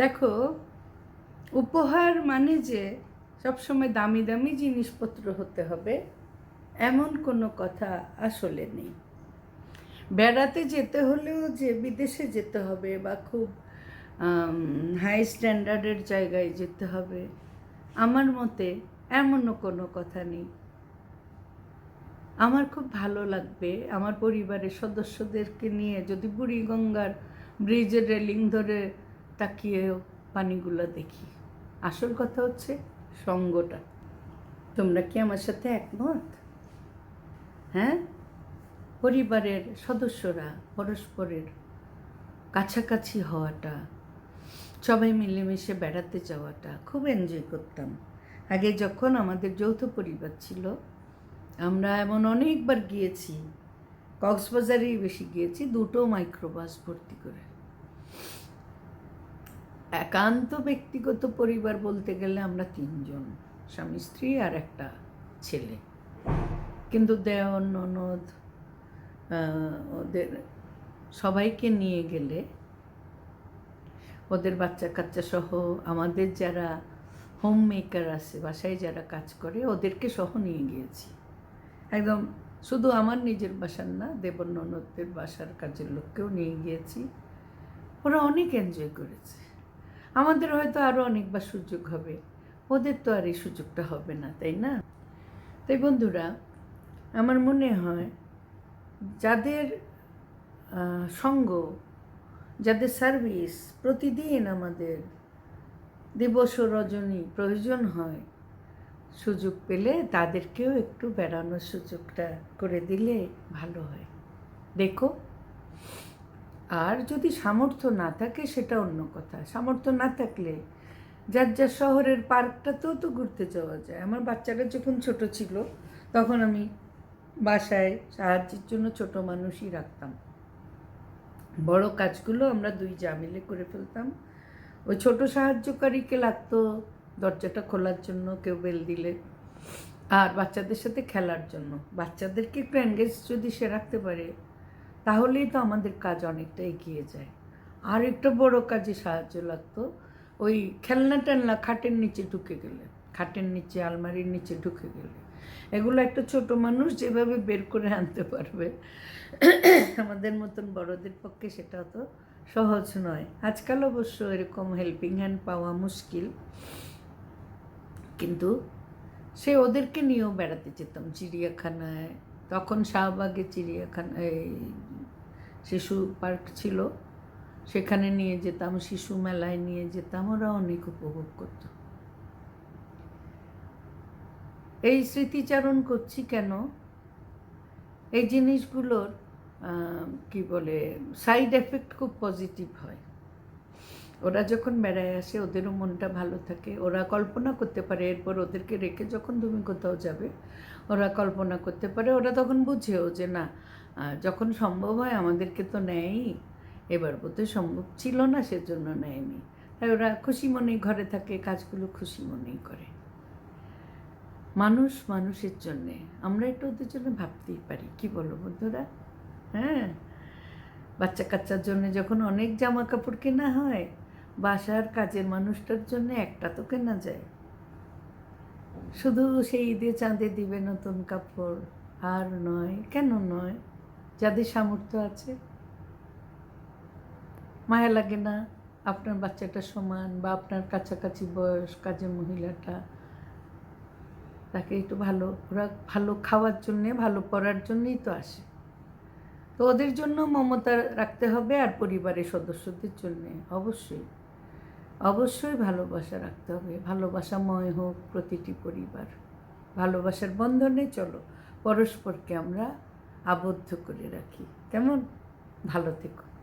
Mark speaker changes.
Speaker 1: দেখো, উপহার মানে যে সবসময় দামি দামি জিনিসপত্র হতে হবে, এমন কোনো কথা আসলে নেই। বেড়াতে যেতে হলেও যে বিদেশে যেতে হবে বা খুব হাই স্ট্যান্ডার্ডের জায়গায় যেতে হবে, আমার মতে এমনও কোনো কথা নেই। আমার খুব ভালো লাগবে আমার পরিবারের সদস্যদেরকে নিয়ে যদি বুড়িগঙ্গার ব্রিজের রেলিং ধরে তাকিয়েও পানিগুলো দেখি। আসল কথা হচ্ছে সঙ্গটা। তোমরা কি আমার সাথে একমত? হ্যাঁ? পরিবারের সদস্যরা পরস্পরের কাছাকাছি হওয়াটা, সবাই মিলেমিশে বেড়াতে যাওয়াটা খুব এনজয় করতাম। আগে যখন আমাদের যৌথ পরিবার ছিল, আমরা এমন অনেকবার গিয়েছি, কক্সবাজারেই বেশি গিয়েছি, দুটো মাইক্রোবাস ভর্তি করে। একান্ত ব্যক্তিগত পরিবার বলতে গেলে আমরা তিনজন, স্বামী, স্ত্রী আর একটা ছেলে। কিন্তু দেওর ননদ ওদের সবাইকে নিয়ে গেলে ওদের বাচ্চা কাচ্চা সহ আমাদের যারা হোম মেকার আছে, বাসায় যারা কাজ করে, ওদেরকে সহ নিয়ে গিয়েছি। একদম শুধু আমার নিজের বাসার না, দেবর ননদদের বাসার কাজের লোককেও নিয়ে গিয়েছি। ওরা অনেক এনজয় করেছে। আমাদের হয়তো আরও অনেকবার সুযোগ হবে। ওদের তো আর এই সুযোগটা হবে না, তাই না? তাই বন্ধুরা, আমার মনে হয় যাদের সঙ্গ, যাদের সার্ভিস প্রতিদিন আমাদের দিবস রজনী প্রয়োজন হয়, সুযোগ পেলে তাদেরকেও একটু বেড়ানোর সুযোগটা করে দিলে ভালো হয়। দেখো। আর যদি সামর্থ্য না থাকে, সেটা অন্য কথা। সামর্থ্য না থাকলে যার যার শহরের পার্কটাতেও তো ঘুরতে যাওয়া যায়। আমার বাচ্চারা যখন ছোট ছিল, তখন আমি বাসায় সাহায্যের জন্য ছোট মানুষই রাখতাম। বড় কাজগুলো আমরা দুই যা মিলে করে ফেলতাম। ওই ছোট সাহায্যকারীকে লাগতো দরজাটা খোলার জন্য, কেউ বেল দিলে। আর বাচ্চাদের সাথে খেলার জন্য। বাচ্চাদেরকে একটু এনগেজ যদি সে রাখতে পারে তাহলেই তো আমাদের কাজ অনেকটা এগিয়ে যায়। আর একটা বড় কাজে সাহায্য লাগতো, ওই খেলনা টেলনা খাটের নিচে ঢুকে গেলে, খাটের নিচে, আলমারির নিচে ঢুকে গেলে। এগুলো একটা ছোট মানুষ যেভাবে বের করে আনতে পারবে, আমাদের মতন বড়দের পক্ষে সেটা তো সহজ নয়। আজকাল অবশ্য এরকম হেল্পিং হ্যান্ড পাওয়া মুশকিল। কিন্তু সে ওদেরকে নিয়েও বেড়াতে যেতাম, চিড়িয়াখানায়। তখন শাহবাগে চিড়িয়াখানা, এই শিশু পার্ক ছিল, সেখানে নিয়ে যেতাম, শিশু মেলায় নিয়ে যেতাম, ওরা অনেক উপভোগ করত। এই স্মৃতিচারণ করছি কেন? এই জিনিসগুলোর কি বলে সাইড এফেক্ট খুব পজিটিভ হয়। ওরা যখন বেড়ায় আসে, ওদেরও মনটা ভালো থাকে, ওরা কল্পনা করতে পারে, এরপর ওদেরকে রেখে যখন তুমি কোথাও যাবে ওরা কল্পনা করতে পারে, ওরা তখন বুঝেও যে না যখন সম্ভব হয় আমাদেরকে তো নেয়ই। এবার বোধহয় সম্ভব ছিল না, সেজন্য নেয়নি। তাই ওরা খুশি মনেই ঘরে থাকে, কাজগুলো খুশি মনেই করে। মানুষ মানুষের জন্যে, আমরা একটু ওদের জন্য ভাবতেই পারি, কি বলো বন্ধুরা? হ্যাঁ? বাচ্চা কাচ্চার জন্য যখন অনেক জামা কাপড় কেনা হয়, বাসার কাজের মানুষটার জন্য একটা তো কেনা যায়। শুধু সেই ঈদে চাঁদে দিবে নতুন কাপড়, আর নয়, কেন নয়? যাদের সামর্থ্য আছে। মায়া লাগে না আপনার বাচ্চাটা সমান বা আপনার কাছাকাছি বয়স, কাজের মহিলাটা। তাকে একটু ভালো, ওরা ভালো খাওয়ার জন্যে, ভালো পড়ার জন্যই তো আসে। তো ওদের জন্য মমতা রাখতে হবে আর পরিবারের সদস্যদের জন্যে, অবশ্যই। অবশ্যই ভালোবাসা রাখতে হবে। ভালোবাসাময় হোক প্রতিটি পরিবার। ভালোবাসার বন্ধনে চলো, পরস্পরকে আমরা আবদ্ধ করে রাখি। কেমন? ভালো থেকো।